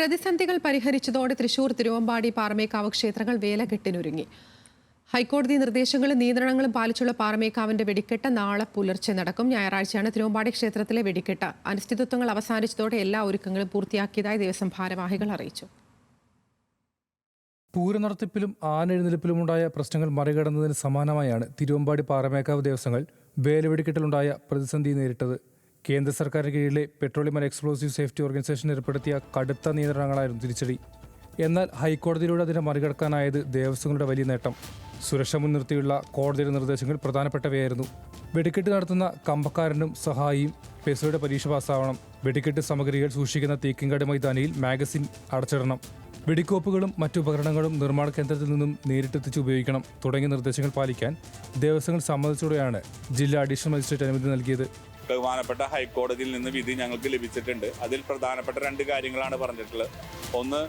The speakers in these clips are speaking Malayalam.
പ്രതിസന്ധികൾ പരിഹരിച്ചതോടെ തൃശൂർ തിരുവമ്പാടി പാറമേക്കാവ് ക്ഷേത്രങ്ങൾ വേലകെട്ടിനൊരുങ്ങി. ഹൈക്കോടതി നിർദ്ദേശങ്ങളും നിയന്ത്രണങ്ങളും പാലിച്ചുള്ള പാറമേക്കാവിന്റെ വെടിക്കെട്ട് നാളെ പുലർച്ചെ നടക്കും. ഞായറാഴ്ചയാണ് തിരുവമ്പാടി ക്ഷേത്രത്തിലെ വെടിക്കെട്ട്. അനിശ്ചിതത്വങ്ങൾ അവസാനിച്ചതോടെ എല്ലാ ഒരുക്കങ്ങളും പൂർത്തിയാക്കിയതായി ദേവസ്വം ഭാരവാഹികൾ അറിയിച്ചു. പൂരനടത്തിപ്പിലും ആനെഴുന്നള്ളിപ്പിലുമുണ്ടായ പ്രശ്നങ്ങൾ മറികടന്നതിന് സമാനമായാണ് തിരുവമ്പാടി പാറമേക്കാവ് ദേവസ്വങ്ങൾ വേലവെടിക്കെട്ടിലുണ്ടായ പ്രതിസന്ധി നേരിട്ടത്. കേന്ദ്ര സർക്കാരിന് കീഴിലെ petroleum and explosive safety organisation ഏർപ്പെടുത്തിയ കടുത്ത നിയന്ത്രണങ്ങളായിരുന്നു തിരിച്ചടി. എന്നാൽ ഹൈക്കോടതിയിലൂടെ അതിനെ മറികടക്കാനായത് ദേവസ്വങ്ങളുടെ വലിയ നേട്ടം. സുരക്ഷ മുൻനിർത്തിയുള്ള കോടതിയുടെ നിർദ്ദേശങ്ങൾ പ്രധാനപ്പെട്ടവയായിരുന്നു. വെടിക്കെട്ട് നടത്തുന്ന കമ്പക്കാരനും സഹായിയും പെസോയുടെ പരീക്ഷ പാസ്സാവണം. വെടിക്കെട്ട് സാമഗ്രികൾ സൂക്ഷിക്കുന്ന തീക്കിങ്കാട് മൈതാനിയിൽ മാഗസിൻ അടച്ചിടണം. വെടിക്കോപ്പുകളും മറ്റു ഉപകരണങ്ങളും നിർമ്മാണ കേന്ദ്രത്തിൽ നിന്നും നേരിട്ടെത്തിച്ച് ഉപയോഗിക്കണം തുടങ്ങിയ നിർദ്ദേശങ്ങൾ പാലിക്കാൻ ദേവസ്വങ്ങൾ സമ്മതിച്ചതോടെയാണ് ജില്ലാ അഡീഷണൽ മജിസ്ട്രേറ്റ് അനുമതി നൽകിയത്. ബഹുമാനപ്പെട്ട ഹൈക്കോടതിയിൽ നിന്ന് വിധി ഞങ്ങൾക്ക് ലഭിച്ചിട്ടുണ്ട്. അതിൽ പ്രധാനപ്പെട്ട രണ്ട് കാര്യങ്ങളാണ് പറഞ്ഞിട്ടുള്ളത്. ഒന്ന്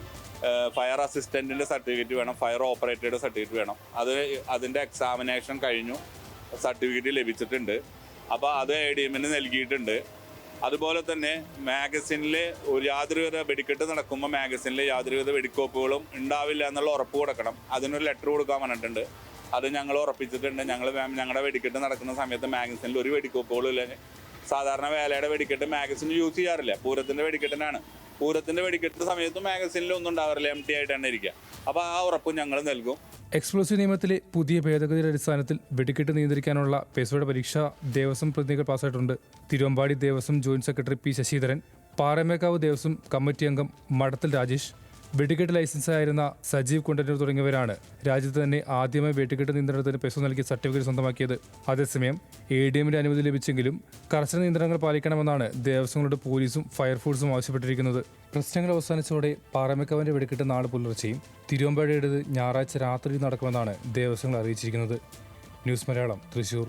ഫയർ അസിസ്റ്റന്റിന്റെ സർട്ടിഫിക്കറ്റ് വേണം ഫയർ ഓപ്പറേറ്ററുടെ സർട്ടിഫിക്കറ്റ് വേണം. അത് അതിന്റെ എക്സാമിനേഷൻ കഴിഞ്ഞു സർട്ടിഫിക്കറ്റ് ലഭിച്ചിട്ടുണ്ട്. അപ്പോൾ അത് എ ഡി എമ്മിന് നൽകിയിട്ടുണ്ട്. അതുപോലെ തന്നെ മാഗസിനിൽ ഒരു യാതൊരുവിധ വെടിക്കെട്ട് നടക്കുമ്പോൾ മാഗസിനിൽ യാതൊരുവിധ വെടിക്കോപ്പുകളും ഉണ്ടാവില്ല എന്നുള്ള ഉറപ്പ് കൊടുക്കണം. അതിനൊരു ലെറ്റർ കൊടുക്കാൻ പറഞ്ഞിട്ടുണ്ട്. അത് ഞങ്ങൾ ഉറപ്പിച്ചിട്ടുണ്ട്. ഞങ്ങൾ ഞങ്ങളുടെ വെടിക്കെട്ട് നടക്കുന്ന സമയത്ത് മാഗസിനിൽ ഒരു വെടിക്കോപ്പുകളും ഇല്ല. സാധാരണ വേലയുടെ വെടിക്കെട്ട് മാഗസിൻ യൂസ് ചെയ്യാറില്ല. പൂരത്തിന്റെ വെടിക്കെട്ടിനാണ്. പൂരത്തിന്റെ വെടിക്കെട്ട് സമയത്ത് മാഗസിനിൽ ഒന്നും ഉണ്ടാവാറില്ല. എം ടി ആയിട്ട് തന്നെ ഇരിക്കുക അപ്പോൾ ആ ഉറപ്പും ഞങ്ങൾ നൽകും. എക്സ്പ്ലോസീവ് നിയമത്തിലെ പുതിയ ഭേദഗതിയുടെ അടിസ്ഥാനത്തിൽ വെടിക്കെട്ട് നിയന്ത്രിക്കാനുള്ള പെസോയുടെ പരീക്ഷ ദേവസ്വം പ്രതിനിധികൾ പാസ്സായിട്ടുണ്ട്. Thiruvambadi Devaswom joint secretary P Sasidharan Paramekkavu Devaswom committee അംഗം മഠത്തിൽ രാജേഷ് വെടിക്കെട്ട് ലൈസൻസായിരുന്ന സജീവ് കുണ്ടന്നൂർ തുടങ്ങിയവരാണ് രാജ്യത്ത് തന്നെ ആദ്യമായി വെടിക്കെട്ട് നിയന്ത്രണത്തിന് പെസോ നൽകി സർട്ടിഫിക്കറ്റ് സ്വന്തമാക്കിയത്. അതേസമയം എ ഡി എമ്മിന്റെ അനുമതി ലഭിച്ചെങ്കിലും കർശന നിയന്ത്രണങ്ങൾ പാലിക്കണമെന്നാണ് ദേവസ്വങ്ങളുടെ പോലീസും ഫയർഫോഴ്സും ആവശ്യപ്പെട്ടിരിക്കുന്നത്. പ്രശ്നങ്ങൾ അവസാനിച്ചതോടെ പാറമേക്കാവിന്റെ വെടിക്കെട്ട് നാളെ പുലർച്ചെയും തിരുവമ്പാടിയുടേത് ഞായറാഴ്ച രാത്രി നടക്കുമെന്നാണ് ദേവസ്വങ്ങൾ അറിയിച്ചിരിക്കുന്നത്. ന്യൂസ് മലയാളം തൃശൂർ.